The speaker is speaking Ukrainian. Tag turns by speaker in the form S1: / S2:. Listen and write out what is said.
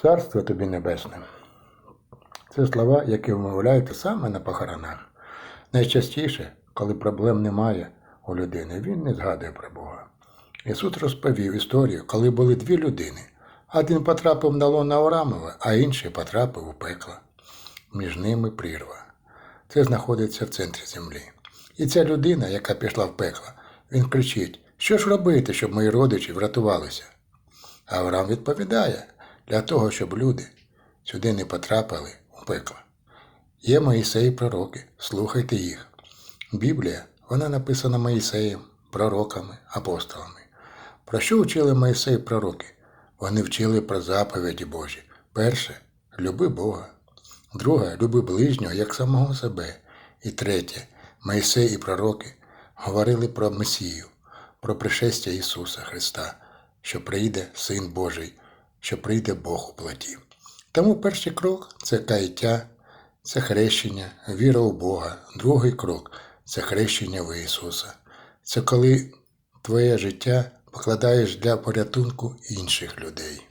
S1: Царство тобі небесне. Це слова, які вимовляються саме на похоронах. Найчастіше, коли проблем немає у людини, він не згадує про Бога. Ісус розповів історію, коли були дві людини. Один потрапив на лона Аврамова, а інший потрапив у пекло. Між ними прірва. Це знаходиться в центрі землі. І ця людина, яка пішла в пекло, він кричить: Що ж робити, щоб мої родичі врятувалися? Авраам відповідає, для того, щоб люди сюди не потрапили у пекло. Є Моїсей пророки, слухайте їх. Біблія, вона написана Моїсеєм, пророками, апостолами. Про що вчили Моїсей пророки? Вони вчили про заповіді Божі. Перше люби Бога. Друге люби ближнього як самого себе. І третє, Моїсей і пророки говорили про Месію, про пришестя Ісуса Христа, що прийде Син Божий, що прийде Бог у плоті. Тому перший крок це каяття, це хрещення, віра у Бога. Другий крок це хрещення в Ісуса. Це коли твоє життя покладаєш для порятунку інших людей.